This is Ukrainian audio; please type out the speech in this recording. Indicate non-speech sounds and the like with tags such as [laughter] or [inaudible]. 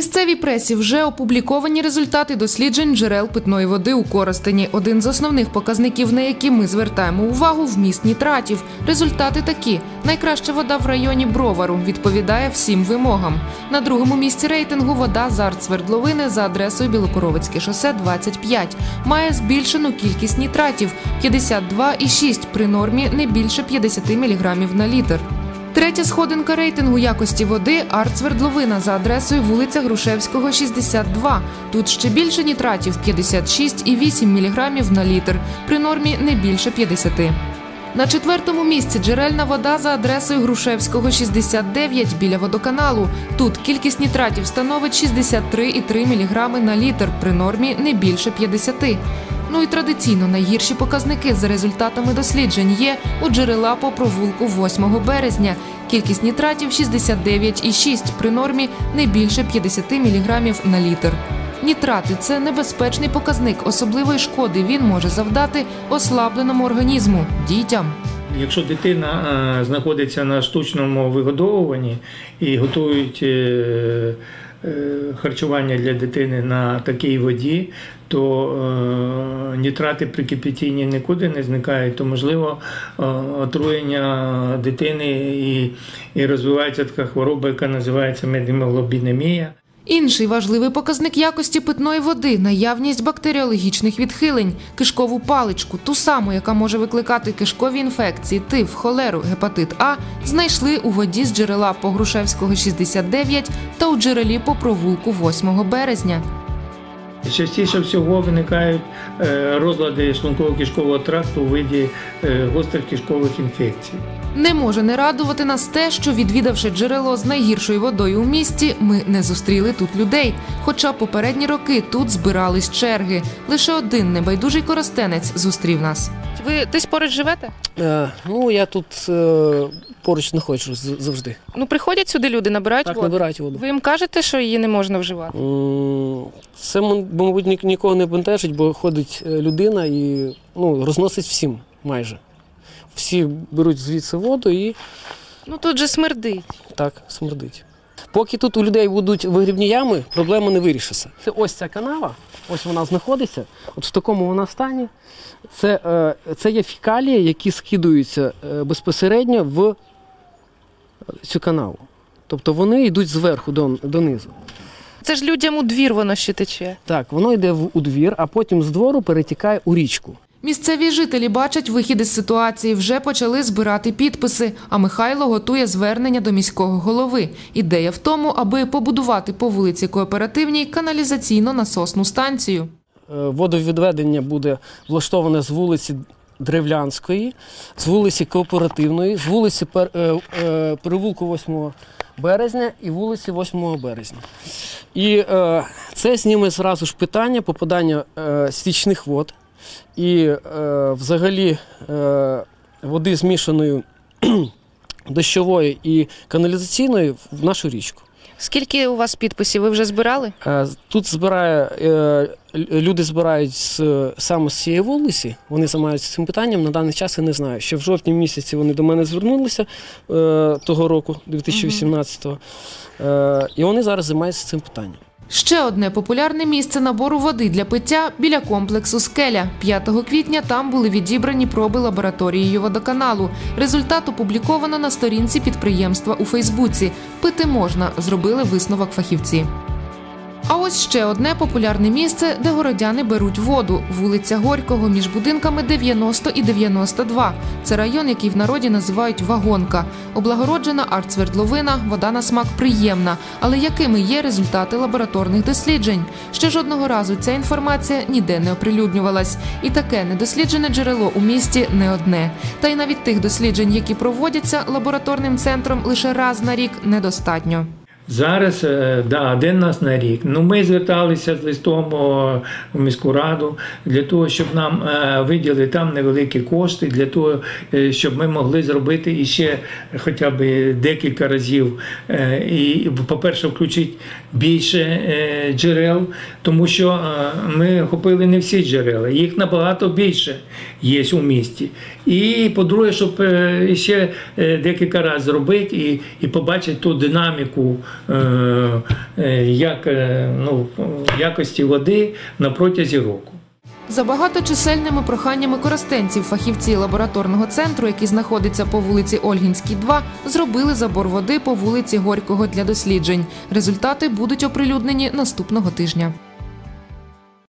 місцевій пресі вже опубліковані результати досліджень джерел питної води у Коростені. Один з основних показників, на які ми звертаємо увагу, вміст нітратів. Результати такі: найкраща вода в районі Бровару відповідає всім вимогам. На другому місці рейтингу вода з артсвердловини за адресою Білокоровицьке шосе 25. Має збільшену кількість нітратів 52,6 при нормі не більше 50 мг на літр. Третя сходинка рейтингу якості води Артсвердловина за адресою вулиця Грушевського, 62. Тут ще більше нітратів 56,8 мг на літр, при нормі не більше 50. На четвертому місці джерельна вода за адресою Грушевського, 69 біля водоканалу. Тут кількість нітратів становить 63,3 мг на літр, при нормі не більше 50. Ну і традиційно найгірші показники за результатами досліджень є у джерела по провулку 8 березня. Кількість нітратів 69,6 при нормі не більше 50 мг на літр. Нітрати це небезпечний показник. Особливої шкоди він може завдати ослабленому організму дітям. Якщо дитина е, знаходиться на штучному вигодовуванні і готують е, е, харчування для дитини на такій воді, то нітрати при кипятінні нікуди не зникають, то можливо е, отруєння дитини і, і розвивається така хвороба, яка називається медгемоглобінемія. Інший важливий показник якості питної води наявність бактеріологічних відхилень, кишкову паличку, ту саму, яка може викликати кишкові інфекції, тиф, холеру, гепатит А, знайшли у воді з джерела по Грушевського 69 та у джерелі по провулку 8 березня. Частіше всього виникають е, розлади шлунково-кишкового тракту у виді е, гострих кишкових інфекцій. Не може не радувати нас те, що відвідавши джерело з найгіршою водою у місті, ми не зустріли тут людей. Хоча попередні роки тут збирались черги. Лише один небайдужий коростенець зустрів нас. Ви десь поруч живете? Е, ну, я тут е, поруч знаходжусь завжди. Ну приходять сюди люди, набирають Так, воду. набирають воду. Ви їм кажете, що її не можна вживати? М, Це, м- мабуть, ні- нікого не бентежить, бо ходить е, людина і ну, розносить всім майже. Всі беруть звідси воду і Ну тут же смердить. так смердить. Поки тут у людей будуть вигрібні ями, проблема не вирішиться. Це ось ця канава, ось вона знаходиться, от в такому вона стані. Це, е, це є фікалії, які скидуються е, безпосередньо в цю канаву. Тобто вони йдуть зверху до, донизу. Це ж людям у двір воно ще тече. Так, воно йде в у двір, а потім з двору перетікає у річку. Місцеві жителі бачать вихід із ситуації, вже почали збирати підписи. А Михайло готує звернення до міського голови. Ідея в тому, аби побудувати по вулиці Кооперативній каналізаційно-насосну станцію. Е, Водовідведення буде влаштоване з вулиці Древлянської, з вулиці Кооперативної, з вулиці е, е, Перевулку 8 березня і вулиці 8 березня. І це зніме зразу ж питання попадання стічних вод і е, взагалі е, води змішаної [clears throat] дощової і каналізаційної в нашу річку. Скільки у вас підписів? Ви вже збирали? Е, Тут збирає е, люди збирають з, саме з цієї вулиці. Вони займаються цим питанням. На даний час я не знаю. Ще в жовтні місяці вони до мене звернулися е, того року, 2018-го. Е, і вони зараз займаються цим питанням. Ще одне популярне місце набору води для пиття біля комплексу Скеля. 5 квітня там були відібрані проби лабораторією водоканалу. Результат опубліковано на сторінці підприємства у Фейсбуці. Пити можна, зробили висновок фахівці. А ось ще одне популярне місце, де городяни беруть воду вулиця Горького між будинками 90 і 92. Це район, який в народі називають вагонка. Облагороджена артсвердловина, вода на смак приємна. Але якими є результати лабораторних досліджень? Ще жодного разу ця інформація ніде не оприлюднювалась. І таке недосліджене джерело у місті не одне. Та й навіть тих досліджень, які проводяться лабораторним центром лише раз на рік, недостатньо. Зараз е, да, один раз на рік. Ну, ми зверталися з листом у міську раду для того, щоб нам е, виділили там невеликі кошти, для того, е, щоб ми могли зробити іще хоча б декілька разів. І, по-перше, включити більше джерел, тому що ми охопили не всі джерела, їх набагато більше є у місті. І по-друге, щоб ще декілька разів зробити і, і побачити ту динаміку як, е, ну, якості води на протязі року. За багаточисельними проханнями користенців фахівці лабораторного центру, який знаходиться по вулиці Ольгінській, 2, зробили забор води по вулиці Горького для досліджень. Результати будуть оприлюднені наступного тижня.